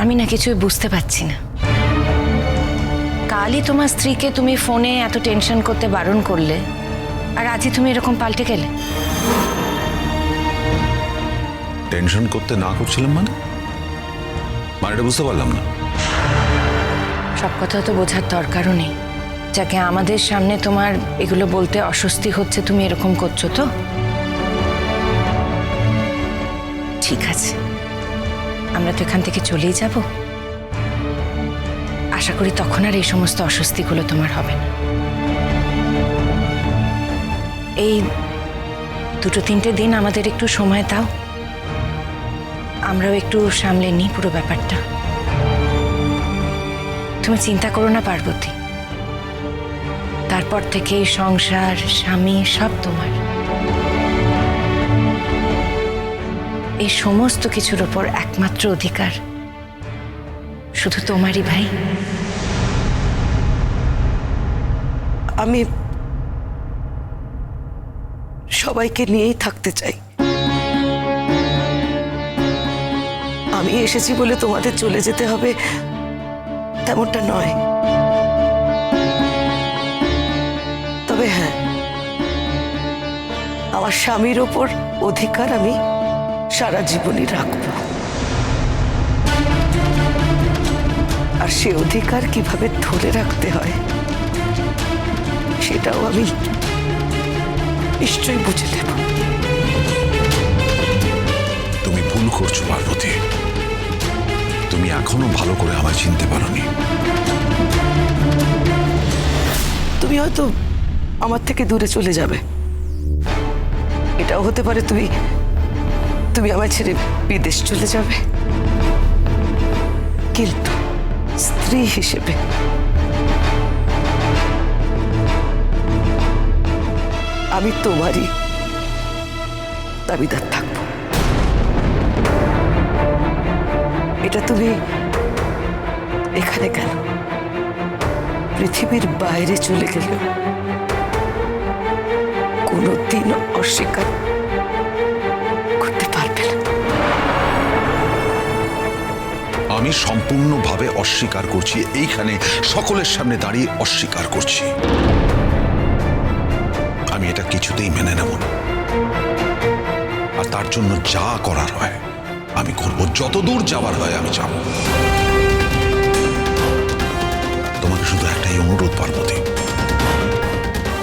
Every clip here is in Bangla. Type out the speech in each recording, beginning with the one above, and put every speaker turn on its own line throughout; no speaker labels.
আমি না কিছুই বুঝতে পারছি না। কালই তোমার স্ত্রীকে তুমি ফোনে এত টেনশন করতে বারণ করলে আর আজই তুমি এরকম পাল্টে গেলে?
টেনশন করতে না করছিলাম মানে? মানে এটা বুঝতে পারলাম না।
সব কথা তো বোঝার দরকারও নেই। যাকে আমাদের সামনে তোমার এগুলো বলতে অস্বস্তি হচ্ছে তুমি এরকম করছ তো? ঠিক আছে। আমরা তো এখান থেকে চলেই যাব। আশা করি তখন আর এই সমস্ত অস্বস্তিগুলো তোমার হবে না। এই দুটো তিনটে দিন আমাদের একটু সময় দাও। আমরাও একটু সামলে নিই পুরো ব্যাপারটা। তুমি চিন্তা করো না পার্বতী। তারপর থেকে সংসার, স্বামী সব তোমার। এই সমস্ত কিছুর ওপর একমাত্র অধিকার। শুধু তোমারই ভাই।
আমি সবাইকে নিয়েই থাকতে চাই। আমি এসেছি বলে তোমাদের চলে যেতে হবে, তেমনটা নয়। তবে হ্যাঁ আমার স্বামীর ওপর অধিকার আমি সারা জীবনই রাখব। আর সে অধিকার কীভাবে ধরে রাখতে হয় সেটাও আমি নিশ্চয়ই বুঝে নেব।
তুমি ভুল করছ পার্বতী। তুমি এখনও ভালো করে আমায় চিনতে পারোনি।
তুমি হয়তো আমার থেকে দূরে চলে যাবে। এটাও হতে পারে তুমি তুমি আমার ছেড়ে বিদেশ চলে যাবে। কিন্তু স্ত্রী হিসেবে আমি তোমারই দাবিদার থাকব। এটা তুমি এখানে কেন? পৃথিবীর বাইরে চলে গেল কোনোদিনও অস্বীকার
আমি সম্পূর্ণভাবে অস্বীকার করছি। এইখানে সকলের সামনে দাঁড়িয়ে অস্বীকার করছি। আমি এটা কিছুতেই মেনে নেব না। আর তার জন্য যা করার হয়, আমি করব। যত দূর যাওয়ার হয় আমি যাব। তোমাকে শুধু একটাই অনুরোধ, পার্বতী।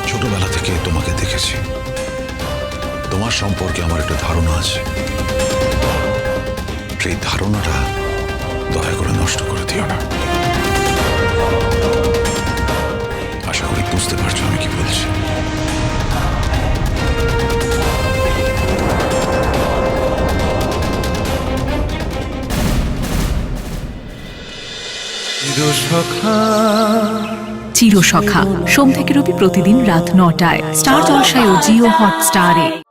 ছোটবেলা থেকে তোমাকে দেখেছি। তোমার সম্পর্কে আমার একটা ধারণা আছে। সেই ধারণাটা দয়া করে নষ্ট করে দিও না। আশা করি বুঝতে পারছ আমি কি বলছি।
চিরসখা। সোম থেকে রবি প্রতিদিন রাত নটায়। স্টার জলসায় ও জিও হটস্টারে।